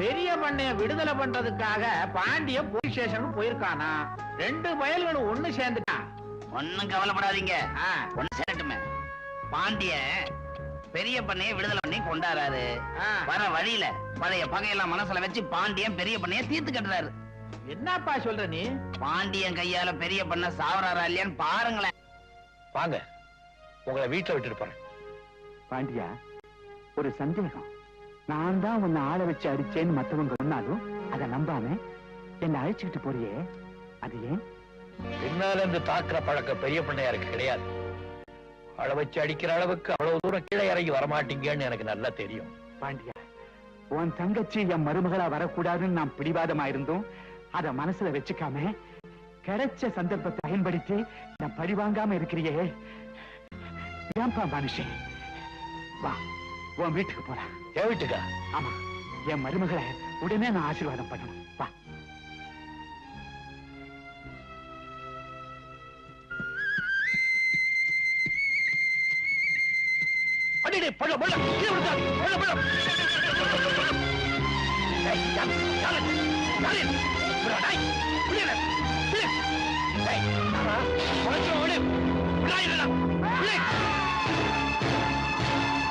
பெரிய பண்ணைய விடுதலை பண்றதுக்காக பாண்டிய போலீஸ் ஸ்டேஷனுக்கு போயிருக்கானா? ரெண்டு பயல்களும் ஒண்ணு சேர்ந்துட்டான் ஒண்ணும் கவலைப்படாதீங்க. சேரட்டுமே. பாண்டிய பெரிய பண்ணைய விடுதலை பண்ணி கொண்டாடுறாரு. வர வழியில பழைய பகையெல்லாம் மனசுல வச்சு பாண்டியன் பெரிய பண்ணைய தீர்த்து கட்டுறாரு. என்னப்பா சொல்ற நீ? பாண்டியன் கையால பெரிய பண்ண சாவறாரா இல்லையான்னு பாருங்களேன். வாங்க. உங்களை வீட்டுல விட்டுட்டு போறேன். பாண்டியா ஒரு சந்தேகம். நான் தான் உன்னை ஆள வச்சு அடிச்சேன்னு மத்தவங்க சொன்னாலும் அதை நம்பாம என்னை அழைச்சுக்கிட்டு போறியே. அது ஏன்? பின்னால இருந்து தாக்குற பழக்கம் பெரிய பிள்ளையாருக்கு கிடையாது. அள வச்சு அடிக்கிற அளவுக்கு அவ்வளவு தூரம் கீழே இறங்கி வரமாட்டீங்கன்னு எனக்கு நல்லா தெரியும். பாண்டியா உன் தங்கச்சி என் மருமகளா வரக்கூடாதுன்னு நான் பிடிவாதமா இருந்தோம் அத மனசுல வச்சுக்காம கிடைச்ச சந்தர்ப்பத்தை பயன்படுத்தி நான் பழிவாங்காம இருக்கிறியே. ஏன்பா மனுஷன் வா. உன் வீட்டுக்கு போலாம் என் வீட்டுக்கா? ஆமா. என் மருமகளை உடனே நான் ஆசீர்வாதம் பண்ணணும். வா. அடிடே பள்ள பள்ள கீழே விழுந்தாரு பள்ள பள்ள. ஏய், யார், யாரு?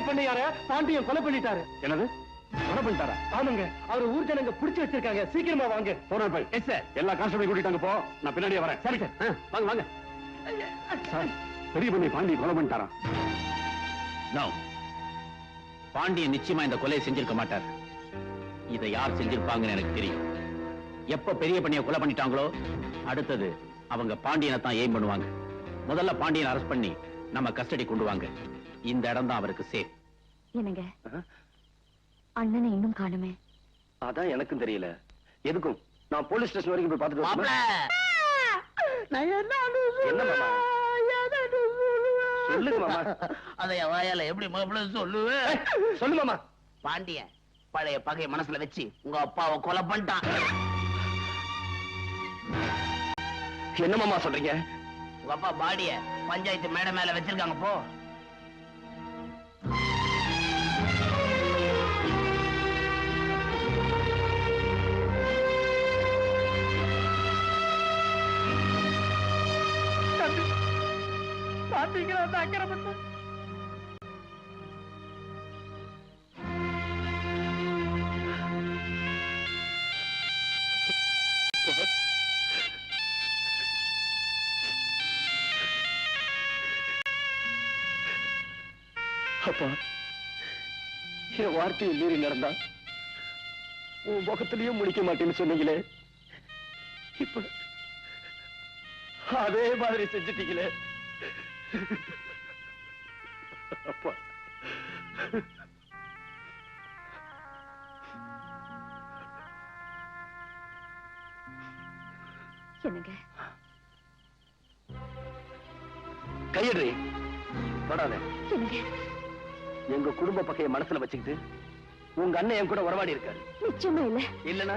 பெரிய பண்ணையார பாண்டியன் கொலை பண்ணிட்டாரு. என்னது? கொலை பண்ணிட்டாரா? ஆமாங்க. அவர் ஊர் ஜனங்க புடிச்சு வச்சிருக்காங்க. சீக்கிரமா வாங்க. போன போய். Yes sir. எல்லா கான்ஸ்டபிள் கூட்டிட்டாங்க போ. நான் பின்னாடியே வரேன். சரி சார். வாங்க வாங்க. சார் பெரிய பண்ணி பாண்டி கொலை பண்ணிட்டாரா? நோ பாண்டியன் நிச்சயமா இந்த கொலையை செஞ்சிருக்க மாட்டார். இதை யார் செஞ்சிருப்பாங்கன்னு எனக்கு தெரியும். எப்ப பெரிய பண்ணிய கொலை பண்ணிட்டாங்களோ அடுத்தது அவங்க பாண்டியனை தான் எய்ம் பண்ணுவாங்க. முதல்ல பாண்டியனை அரெஸ்ட் பண்ணி நம்ம கஸ்டடி கொண்டு வாங்க. இந்த இடம் தான் அவருக்கு சேஃப் என்னங்க? அண்ணனை இன்னும் காணுமே. அதான் எனக்கும் தெரியல. எதுக்கும்? நான் போலீஸ் ஸ்டேஷன் வரைக்கும் போய் பார்த்துட்டு மாமா. பாண்டியன் பழைய பகைய மனசுல வச்சு உங்க அப்பாவை கொலை பண்ணிட்டான். என்ன மாமா சொல்றீங்க? உங்க அப்பா பாடிய பஞ்சாயத்து மேடை மேல வச்சிருக்காங்க போ. பாத்தீங்களா அந்த அக்கிரமத்தை அப்பா என் வார்த்தையை மீறி நடந்தா உன் முகத்திலையும் முடிக்க மாட்டேன்னு சொன்னீங்களே. இப்ப அதே மாதிரி செஞ்சிட்டீங்களே. அப்பா. என்னங்க? கையடி தொடாத என்னங்க? எங்க குடும்ப பக்கைய மனசுல வச்சுக்கிட்டு உங்க அண்ணன் என் கூட உறவாடி இருக்காரு. நிச்சயமா இல்ல. இல்லனா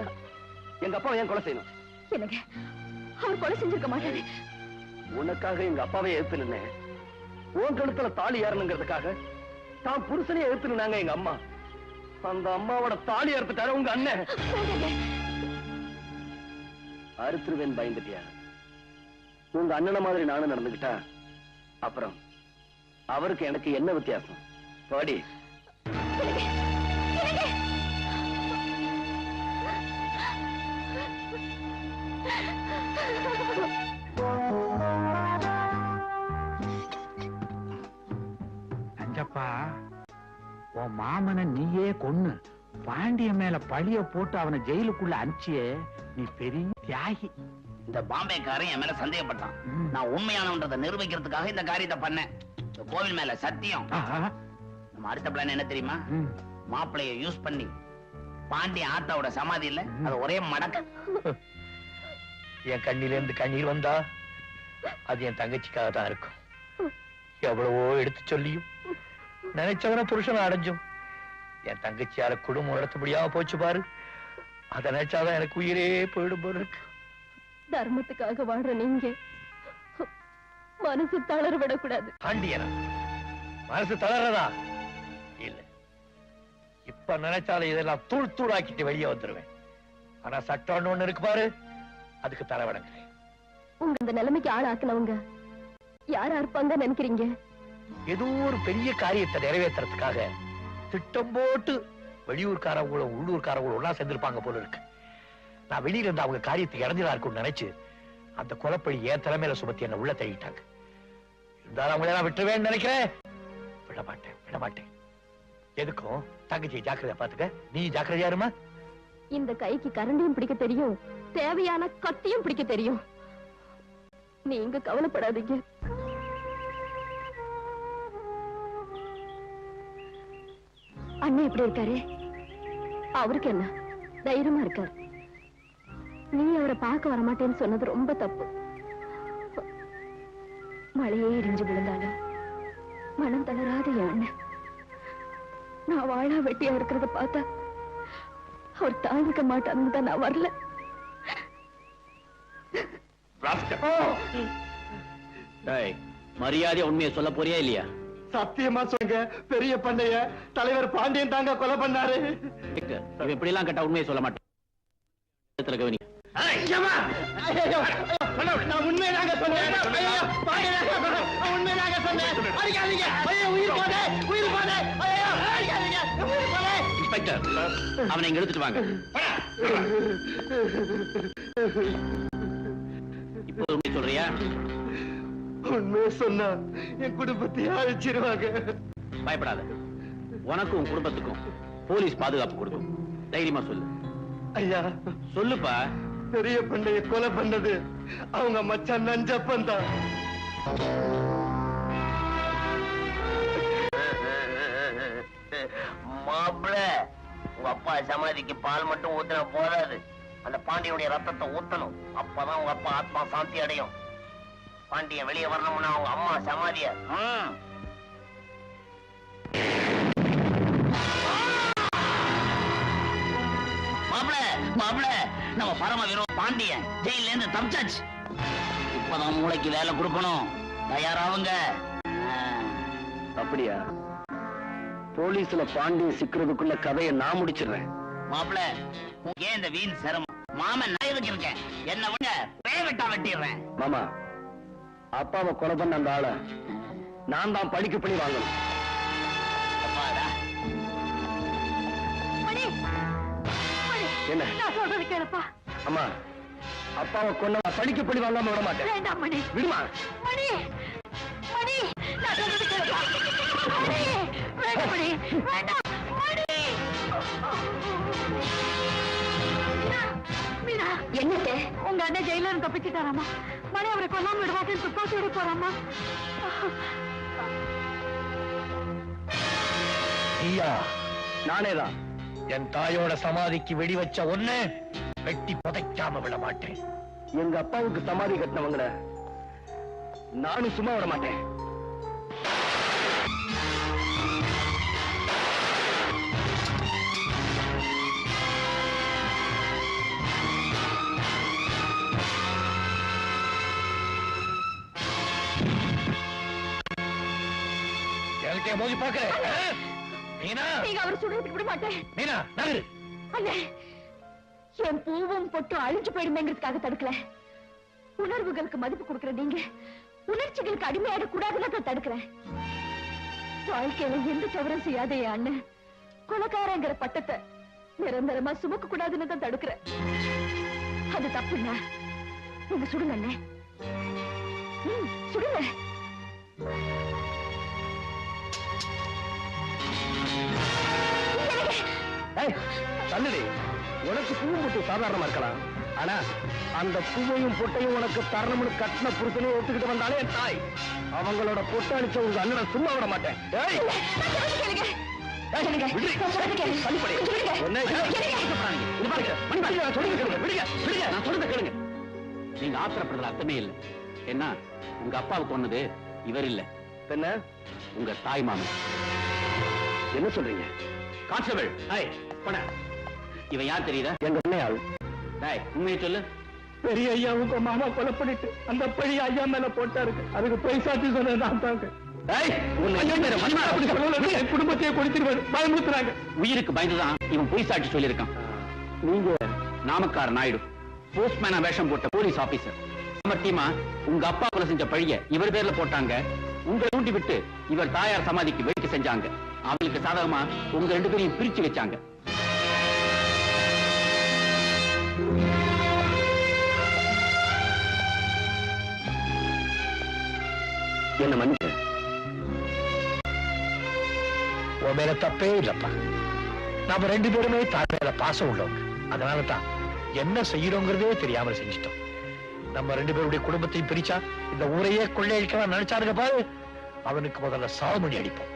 எங்க அப்பா ஏன் கொலை செய்யணும்? என்னங்க? அவர் கொலை செஞ்சிருக்க மாட்டாரு. உனக்காக எங்க அப்பாவை எதிர்த்து நின்னேன். உன் கழுத்துல தாலி ஏறணுங்கிறதுக்காக தான் புருஷனே எழுத்துனாங்க எங்க அம்மா. அந்த அம்மாவோட தாலி அறுத்துட்டாரு உங்க அண்ணன். அறுத்துருவேன் பயந்துட்டியா? உங்க அண்ணனை மாதிரி நானும் நடந்துகிட்டா அப்புறம் அவருக்கு எனக்கு என்ன வித்தியாசம்? பாடி. நஞ்சப்பா உன் மாமனை நீயே கொன்னு. பாண்டிய மேல பழிய போட்டு அவனை ஜெயிலுக்குள்ள அனுப்பிச்சியே. நீ பெரிய தியாகி. இந்த பாம்பேக்காரன் என் மேல சந்தேகப்பட்டான். நான் உண்மையானவன்றதை நிரூபிக்கிறதுக்காக இந்த காரியத்தை பண்ணேன். இந்த கோவில் மேல சத்தியம். நம்ம அடுத்த பிளான் என்ன தெரியுமா. மாப்பிளைய யூஸ் பண்ணி பாண்டி ஆத்தாவோட சமாதி இல்ல அது ஒரே மடக்க. என் கண்ணில இருந்து கண்ணீர் வந்தா அது என் தங்கச்சிக்காக தான் இருக்கும். எவ்வளவோ எடுத்து சொல்லியும். நினைச்சவன புருஷனை அடைஞ்சும். என் தங்கச்சியால குடும்பம் நடத்த முடியாம போச்சு பாரு. அதை நினைச்சாதான் எனக்கு உயிரே போயிடும் போல இருக்கு. தர்மத்துக்காக வாழ்ற நீங்க. மனசு தளர விடக்கூடாது. பாண்டியனா மனசு தளரதா இல்ல. இப்ப நினைச்சாலும் இதெல்லாம் தூள் தூளாக்கிட்டு வெளியே வந்துருவேன். ஆனா சட்டம்னு ஒண்ணு இருக்கு பாரு. அதுக்கு தலைவடங்க உங்க இந்த நிலைமைக்கு ஆள் ஆக்கினவங்க யாரா இருப்பாங்க நினைக்கிறீங்க? ஏதோ ஒரு பெரிய காரியத்தை நிறைவேற்றுறதுக்காக திட்டம் போட்டு வெளியூர்காரவங்களும் உள்ளூர்காரவங்களும் ஒண்ணா சேர்ந்திருப்பாங்க போல இருக்கு. நான் வெளியில இருந்து அவங்க காரியத்தை இறஞ்சதா இருக்கும்னு நினைச்சு அந்த குலப்பழி ஏன் தலைமையில சுமத்தி என்ன உள்ள தள்ளிட்டாங்க இருந்தாலும் அவங்கள நான் விட்டுருவேன்னு நினைக்கிறேன். விட மாட்டேன் விட மாட்டேன் எதுக்கும்? தங்கச்சி ஜாக்கிரதையா பாத்துக்க. நீ ஜாக்கிரதையா இருமா? இந்த கைக்கு கரண்டியும் பிடிக்க தெரியும் தேவையான கத்தியும் பிடிக்க தெரியும். நீங்க கவலைப்படாதீங்க. அண்ணன் எப்படி இருக்காரு? அவருக்கு என்ன? தைரியமா இருக்காரு. நீ அவரை பார்க்க வரமாட்டேன்னு சொன்னது ரொம்ப தப்பு. மழையே இடிஞ்சு விழுந்தாலும் மனம் தளராத என் அண்ணன். நான் வாழா வெட்டியா இருக்கிறத பார்த்தா அவர் தாங்கிக்க மாட்டாருன்னு தான் நான் வரல. டேய் மரியாதையா உண்மையை சொல்ல போறியா இல்லையா? சத்தியமா சொல்லுங்க. பெரிய பண்ணைய. தலைவர் பாண்டியன் தாங்க கொலை பண்ணாரு. இவன் இப்படி எல்லாம் கேட்டா உண்மையை சொல்ல மாட்டேன். கவனி. நான் உண்மைதாங்க சொன்னேன். ஐயோ, பாண்டியனாங்க சொன்னேன். உயிர் போதே உயிர் போதே. ஐயோ அடிக்காதீங்க. உயிர் போதே. இன்ஸ்பெக்டர் அவனை இங்க எடுத்துட்டு வாங்க. இப்போ உண்மை சொல்றியா? உண்மையை சொன்னா என் குடும்பத்தையே அழிச்சிருவாங்க. பயப்படாத. உனக்கும் உன் குடும்பத்துக்கும் போலீஸ் பாதுகாப்பு கொடுக்கும். தைரியமா சொல்லு. ஐயா. சொல்லுப்பா. பெரிய பண்ணைய கொலை பண்ணது அவங்க மச்சான் நஞ்சப்பன் தான். மாப்பிள உங்க அப்பா சமாதிக்கு பால் மட்டும் ஊத்தினா போதாது. அந்த பாண்டியனுடைய ரத்தத்தை ஊத்தணும். அப்பதான் உங்க அப்பா ஆத்மா சாந்தி அடையும். பாண்டியன் வெளியே வரணும்னா அவங்க அம்மா சமாதிய? ம். மாப்பிள மாப்பிள நம்ம பரம வீரோ பாண்டியன் ஜெயில இருந்து தப்பிச்சாச்சு. இப்பதான் மூளைக்கு வேலை கொடுக்கணும். தயாராவுங்க. அப்படியா? போலீஸ்ல பாண்டியன் சிக்கிறதுக்குள்ள கதையை நான் முடிச்சிடுறேன். மாப்பிள ஏன் இந்த வீண் சிரமம்? மாமன் நான் இருக்கேன் என்ன விட வெட்டா வெட்டிடுறேன். மாமா அப்பாவை கொலை பண்ண அந்த ஆளை நான் தான் பழிக்கு பழி வாங்கணும். என்ன? நான் சொல்றது கேளுப்பா. அம்மா அப்பாவை கொன்ன பழிக்கு பழி வாங்காம விட மாட்டேன். வேண்டாம் மணி. விடுமா? மணி மணி நான் சொல்றது கேளுப்பா. மணி வேண்டாம் மணி வேண்டாம் மணி. மீனா என்னங்க உங்க அண்ணன் ஜெயில இருந்து தப்பிச்சுட்டாராமா? மணி அவரை கொல்லாம விடுவாங்கன்னு துப்பாக்கி எடுக்க போறாமா நானேதான். என் தாயோட சமாதிக்கு வெடி வச்ச ஒண்ணு வெட்டி புதைக்காம விட மாட்டேன். எங்க அப்பாவுக்கு சமாதி கட்டினவங்கள நானும் சும்மா விட மாட்டேன். என்கிட்ட மோதி பாக்குறேன் நீனா நீங்க அவர் சுடுறதுக்கு விட மாட்டேன். மீனா நகரு. அண்ணே என் பூவும் பொட்டும் அழிஞ்சு போயிடுமேங்கிறதுக்காக தடுக்கல. உணர்வுகளுக்கு மதிப்பு கொடுக்கிற நீங்க உணர்ச்சிகளுக்கு அடிமையாட கூடாதுன்னு தான் தடுக்கிறேன். வாழ்க்கையில எந்த தவறும் செய்யாத அண்ணன். கொலக்காரங்கிற பட்டத்தை நிரந்தரமா சுமக்க கூடாதுன்னு தான் தடுக்கிறேன். அது தப்புண்ணா நீங்க சுடுங்க அண்ணே. சுடுங்க. தள்ளுடி. உனக்கு பூ மட்டும் சாதாரணமா இருக்கலாம். ஆனா அந்த பூவையும் பொட்டையும் உனக்கு தரணும்னு கட்டின புருஷனையும் ஒத்துக்கிட்டு வந்தாலே என் தாய். அவங்களோட பொட்டை அடிச்ச உங்க அண்ணனை சும்மா விட மாட்டேன். நீங்க ஆத்திரப்படுறதுல அர்த்தமே இல்லை. என்ன உங்க அப்பாவுக்கு சொன்னது இவர் இல்ல. என்ன உங்க தாய் மாமன். என்ன சொல்றீங்க? கான்ஸ்டபிள். ஏய், போன. இவன் யார் தெரியுதா? எங்க அண்ணையாள் டேய் உண்மையை சொல்லு. பெரிய ஐயா உங்க மாமா கொலை பண்ணிட்டு அந்த பழி ஐயா மேல போட்டாருக்கு அதுக்கு போய் சாட்சி சொன்னது நான் தாங்க. குடும்பத்தையே கொடுத்துருவாரு பயமுறுத்துறாங்க. உயிருக்கு பயந்துதான் இவன் பொய் சாட்சி சொல்லியிருக்கான். நீங்க? நாமக்கார் நாயுடு. போஸ்ட்மேனா வேஷம் போட்ட போலீஸ் ஆபீசர். சமர்த்தியமா உங்க அப்பா கொலை செஞ்ச பழிய இவர் பேர்ல போட்டாங்க. உங்களை தூண்டி விட்டு இவர் தாயார் சமாதிக்கு வேடிக்கை செஞ்சாங்க. அவளுக்கு சாதகமா உங்க ரெண்டு பேரையும் பிரிச்சு வச்சாங்க. என்ன மன்னிக்க உன் மேல தப்பே இல்லப்பா. நாம ரெண்டு பேருமே தாய் மேல பாசம் உள்ளவங்க. அதனால தான் என்ன செய்யறோங்கிறதே தெரியாம செஞ்சிட்டோம். நம்ம ரெண்டு பேருடைய குடும்பத்தையும் பிரிச்சா இந்த ஊரையே கொள்ளையடிக்கலாம் நினைச்சாருங்க பாரு. அவனுக்கு முதல்ல சாமணி அடிப்போம்.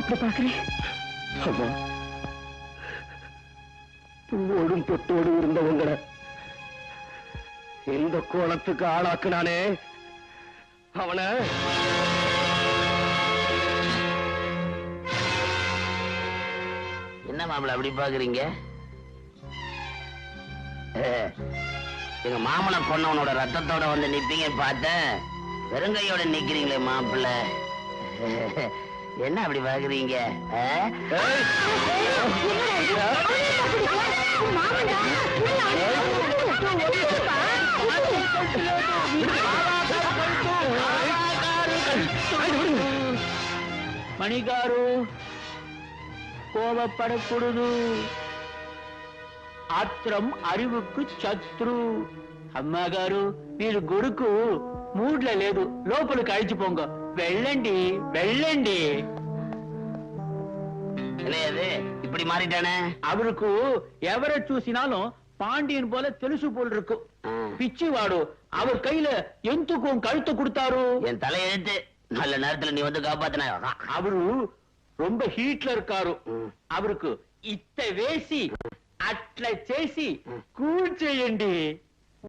அப்படி பாக்குறேன் அம்மா பூவோடும் பொட்டோடும் இருந்தவங்கள எந்த கோலத்துக்கு ஆளாக்குனானே? அவனை? என்ன மாப்பிள்ள அப்படி பாக்குறீங்க எங்க மாமனை கொன்னவனோட ரத்தத்தோட வந்து நிப்பீங்க பார்த்தேன். வெறுங்கையோட நிக்கிறீங்களே மாப்பிள்ள. என்ன அப்படி பாக்குறீங்க மணிகாரு கோபப்படக்கூடாது ఆత్రం అరివుకు శత్రు అమ్మగారు మీరు గురుకు మూడ్ల లేదు లోపలికి అడిచిపోంగో வெள்ளண்டி வெள்ளண்டி. இப்படி மாறிட்டானே? அவருக்கு எவரை சூசினாலும் பாண்டியன் போல தெலுசு போல் இருக்கும். பிச்சு வாடு அவர் கையில எந்துக்கும் கழுத்து கொடுத்தாரு. என் தலையெழுத்து நல்ல நேரத்துல நீ வந்து காப்பாத்தின. அவரு ரொம்ப ஹீட்ல இருக்காரு. அவருக்கு இத்த வேசி அட்ல చేసి కూల్